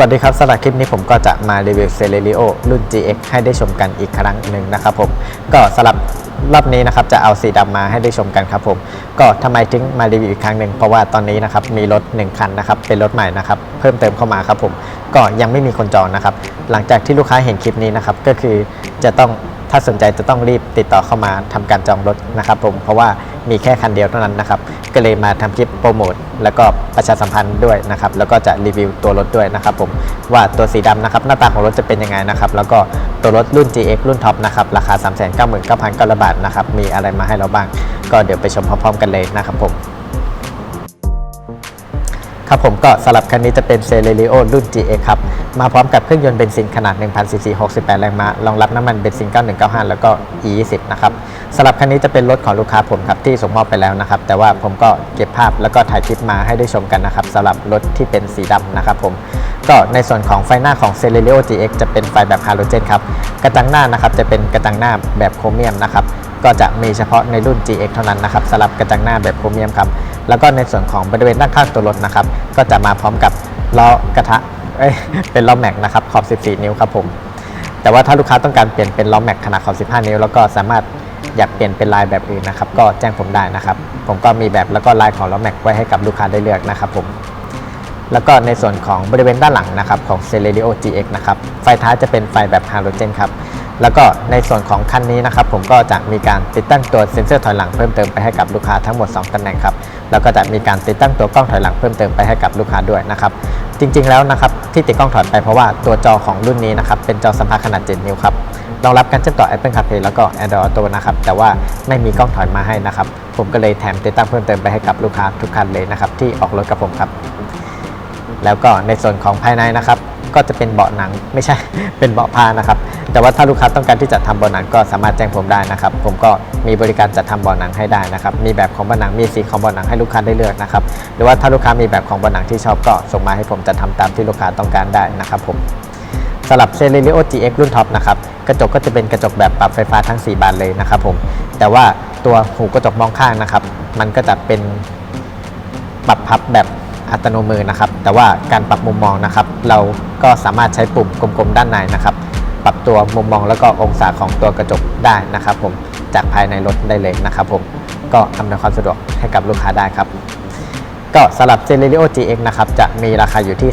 วัสดีครับสำหรับคลิปนี้ผมก็จะมารีวิว c e l e r i o รุ่น GX ให้ได้ชมกันอีกครั้งหนึ่งนะครับผมก็สำหรับรอบนี้นะครับจะเอาสีดำมาให้ได้ชมกันครับผมก็ทำไมถึงมารีวิวอีกครั้งหนึ่งเพราะว่าตอนนี้นะครับมีรถ1คันนะครับเป็นรถใหม่นะครับเพิ่มเติมเข้ามาครับผมก็ยังไม่มีคนจองนะครับหลังจากที่ลูกค้าเห็นคลิปนี้นะครับก็คือจะต้องถ้าสนใจจะต้องรีบติดต่อเข้ามาทำการจองรถนะครับผมเพราะว่า มีแค่คันเดียวเท่านั้นนะครับ ก็เลยมาทำคลิปโปรโมทแล้วก็ประชาสัมพันธ์ด้วยนะครับ แล้วก็จะรีวิวตัวรถด้วยนะครับผมว่าตัวสีดำนะครับหน้าตาของรถจะเป็นยังไงนะครับ แล้วก็ตัวรถรุ่น GX รุ่นท็อปนะครับราคา 3 9 9 9 0 0 0บาทนะครับมีอะไรมาให้เราบ้าง ก็เดี๋ยวไปชมพร้อมๆกันเลยนะครับผม ครับผมก็สำหรับคันนี้จะเป็น c e l e r i o รุ่น GX ครับ มาพร้อมกับเครื่องยนต์เบนซินขนาด 1,000ซีซี68 แรงม้ารองรับน้ำมันเบนซิน 9195 แล้วก็ E20 นะครับสำหรับคันนี้จะเป็นรถของลูกค้าผมครับ ที่ส่งมอบไปแล้วนะครับ แต่ว่าผมก็เก็บภาพแล้วก็ถ่ายคลิปมาให้ได้ชมกันนะครับสำหรับรถที่เป็นสีดำนะครับผมก็ในส่วนของไฟหน้าของ c e l e r i o GX จะเป็นไฟแบบฮาโลเจนครับ กระจังหน้านะครับจะเป็นกระจังหน้าแบบโครเมียมนะครับ ก็จะมีเฉพาะในรุ่น GX เท่านั้นนะครับสำหรับกระจังหน้าแบบโครเมียมครับ แล้วก็ในส่วนของบริเวณด้านข้างตัวรถนะครับ ก็จะมาพร้อมกับล้อกระทะเอ้ยเป็นล้อแม็กนะครับขอบ 14 นิ้วครับผม แต่ว่าถ้าลูกค้าต้องการเปลี่ยนเป็นล้อแม็กขนาดขอบ 15 นิ้ว แล้วก็สามารถอยากเปลี่ยนเป็นลายแบบอื่นนะครับ ก็แจ้งผมได้นะครับ ผมก็มีแบบแล้วก็ลายของล้อแม็กไว้ให้กับลูกค้าได้เลือกนะครับผมแล้วก็ในส่วนของบริเวณด้านหลังนะครับของ c e l e r i o GX นะครับ ไฟท้ายจะเป็นไฟแบบฮาโลเจนครับ แล้วก็ในส่วนของคันนี้นะครับผมก็จะมีการติดตั้งตัวเซ็นเซอร์ถอยหลังเพิ่มเติมไปให้กับลูกค้าทั้งหมด 2ตำแหน่งครับแล้วก็จะมีการติดตั้งตัวกล้องถอยหลังเพิ่มเติมไปให้กับลูกค้าด้วยนะครับจริงๆแล้วนะครับที่ติดกล้องถอยไปเพราะว่าตัวจอของรุ่นนี้นะครับเป็นจอสัมผัสขนาด 7 นิ้วครับรองรับการเชื่อมต่อ Apple CarPlay แล้วก็ Android Auto นะครับแต่ว่าไม่มีกล้องถอยมาให้นะครับผมก็เลยแถมติดตั้งเพิ่มเติมไปให้กับลูกค้าทุกคันเลยนะครับที่ออกรถกับผมครับแล้วก็ในส่วนของภายในนะครับ ก็จะเป็นเบาะหนังไม่ใช่ เป็นเบาะผ้านะครับ แต่ว่าถ้าลูกค้าต้องการที่จะทำเบาะหนังก็สามารถแจ้งผมได้นะครับ ผมก็มีบริการจัดทำเบาะหนังให้ได้นะครับ มีแบบของเบาะหนัง มีสีของเบาะหนังให้ลูกค้าได้เลือกนะครับ หรือว่าถ้าลูกค้ามีแบบของเบาะหนังที่ชอบก็ส่งมาให้ผมจะทำตามที่ลูกค้าต้องการได้นะครับผมสำหรับ c e l e r i o GX รุ่นท็อปนะครับกระจกก็จะเป็นกระจกแบบปรับไฟฟ้าทั้ง 4 บานเลยนะครับผมแต่ว่าตัวหูกระจกมองข้างนะครับ มันก็จะเป็นปรับพับแบบ อัตโนมือนะครับ แต่ว่าการปรับมุมมองนะครับ เราก็สามารถใช้ปุ่มกลมๆด้านในนะครับ ปรับตัวมุมมองแล้วก็องศาของตัวกระจกได้นะครับ ผมจากภายในรถได้เลยนะครับผมก็อำนวยความสะดวกให้กับลูกค้าได้ครับ ก็สำหรับ c e l e r i o GX นะครับจะมีราคาอยู่ที่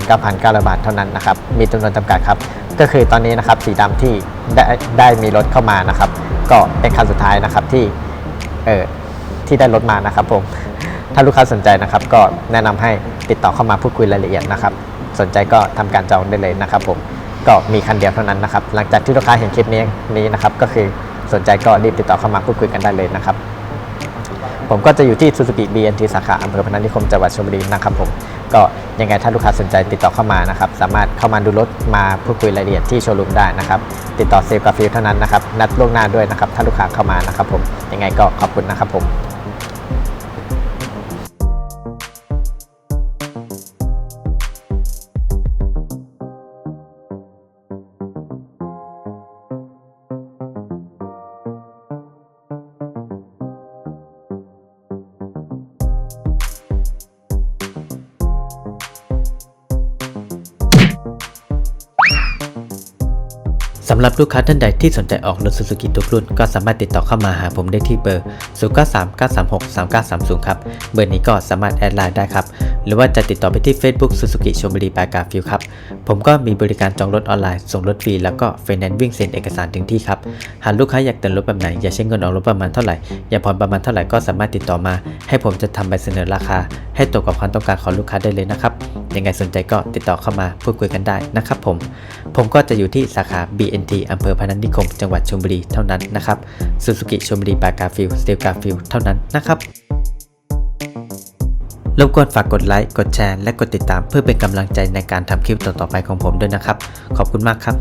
399,900 บาทเท่านั้นนะครับ มีจำนวนจำกัดครับ ก็คือตอนนี้นะครับสีดำที่ได้ได้มีรถเข้ามานะครับ ก็เป็นคันสุดท้ายนะครับที่เออที่ได้รถมานะครับผม ถ้าลูกค้าสนใจนะครับ ก็แนะนำให้ติดต่อเข้ามาพูดคุยรายละเอียดนะครับ สนใจก็ทำการจองได้เลยนะครับ ผมก็มีคันเดียวเท่านั้นนะครับ หลังจากที่ลูกค้าเห็นคลิปนี้นี้นะครับ ก็คือสนใจก็รีบติดต่อเข้ามาพูดคุยกันได้เลยนะครับ ผมก็จะอยู่ที่ Suzuki BNT สาขาอำเภอพนัสนิคมจังหวัดชลบุรีนะครับผมก็ยังไงถ้าลูกค้าสนใจติดต่อเข้ามานะครับ สามารถเข้ามาดูรถมาพูดคุยรายละเอียดที่โชว์รูมได้นะครับ ติดต่อเซลล์กาฟิลเท่านั้นนะครับ นัดล่วงหน้าด้วยนะครับ ถ้าลูกค้าเข้ามานะครับผมยังไงก็ขอบคุณนะครับผม สำหรับลูกค้าท่านใดที่สนใจออกรถซูซูกิทุกรุ่น ก็สามารถติดต่อเข้ามาหาผมได้ที่เบอร์ 0 9 3 9 3 6 3 9 3 0 ครับ เบอร์นี้ก็สามารถแอดไลน์ได้ครับ หรือว่าจะติดต่อไปที่ Facebook Suzuki ชมบุรีปากาฟิลครับ ผมก็มีบริการจองรถออนไลน์ ส่งรถฟรี แล้วก็ไฟแนนซ์วิ่งเซ็นเอกสารถึงที่ครับ หากลูกค้าอยากเติมรถแบบไหน อยากใช้เงินออกรถประมาณเท่าไหร่ อยากผ่อนประมาณเท่าไหร่ก็สามารถติดต่อมา ให้ผมจะทำใบเสนอราคา ให้ตรงกับความต้องการของลูกค้าได้เลยนะครับ ยังไงสนใจก็ติดต่อเข้ามาพูดคุยกันได้นะครับผม ผมก็จะอยู่ที่สาขา BNT อำเภอพนัสนิคม จังหวัดชลบุรีเท่านั้นนะครับซูซูกิชลบุรีปากาฟิลสตีลกาฟิลเท่านั้นนะครับ รบกวนฝากกดไลค์กดแชร์และกดติดตามเพื่อเป็นกำลังใจในการทำคลิปต่อๆไปของผมด้วยนะครับ ขอบคุณมากครับ